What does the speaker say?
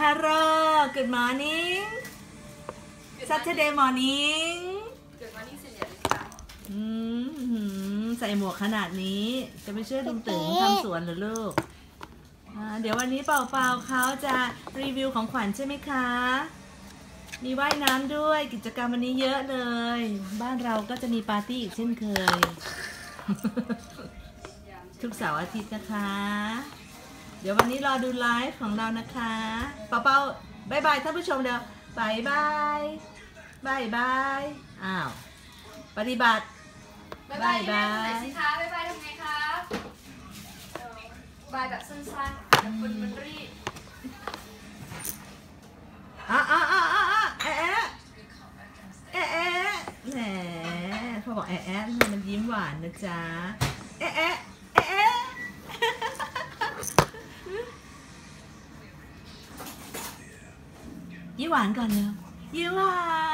Hello Good morning Saturday morning เกิดมานี่เสร็จแล้วค่ะอืมหืมใส่หมวกขนาดนี้ จะไปช่วยลุงตึงทำสวนเหรือลูกอ่าเดี๋ยววันนี้เป่าๆเขาจะรีวิวของขวัญใช่ไหมคะ มีว่ายน้ำด้วยกิจกรรมวันนี้เยอะเลย บ้านเราก็จะมีปาร์ตี้อีกเช่นเคย ทุกเสาร์อาทิตย์นะคะ เดี๋ยววันนี้รอดูไลฟ์ของเรานะคะเป่าเป่าบายบายท่านผู้ชมเดี๋ยวบายบายบายบายอ้าว ปฏิบัติบ๊ายบายบ๊ายบายไหนสิคะบ๊ายบายทำไงครับเอ่อบายแบบสั้นๆแบบคนมันรีบอะอะอะอะอะแอะแอะแอะแอะแหมพอบอกแอะแอะมันยิ้มหวานนะจ๊ะแอะแอะแอะแอะ ยิ้มหวาน